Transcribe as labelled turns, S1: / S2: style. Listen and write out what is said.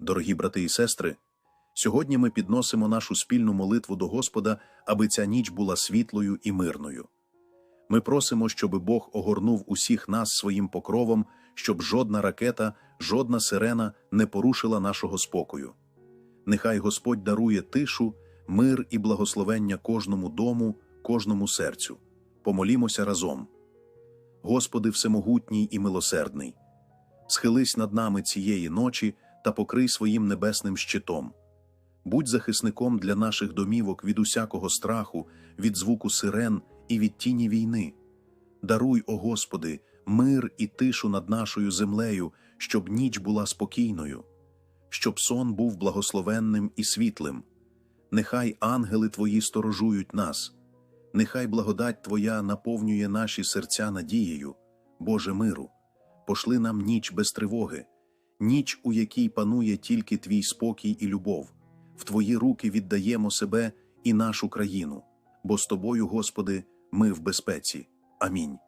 S1: Дорогі брати і сестри, сьогодні ми підносимо нашу спільну молитву до Господа, аби ця ніч була світлою і мирною. Ми просимо, щоб Бог огорнув усіх нас своїм покровом, щоб жодна ракета, жодна сирена не порушила нашого спокою. Нехай Господь дарує тишу, мир і благословення кожному дому, кожному серцю. Помолімося разом. Господи Всемогутній і милосердний, схились над нами цієї ночі та покрий своїм небесним щитом. Будь захисником для наших домівок від усякого страху, від звуку сирен і від тіні війни. Даруй, о Господи, мир і тишу над нашою землею, щоб ніч була спокійною, щоб сон був благословенним і світлим. Нехай ангели Твої сторожують нас, нехай благодать Твоя наповнює наші серця надією, Боже миру, пошли нам ніч без тривоги, ніч, у якій панує тільки Твій спокій і любов. В Твої руки віддаємо себе і нашу країну, бо з Тобою, Господи, ми в безпеці. Амінь.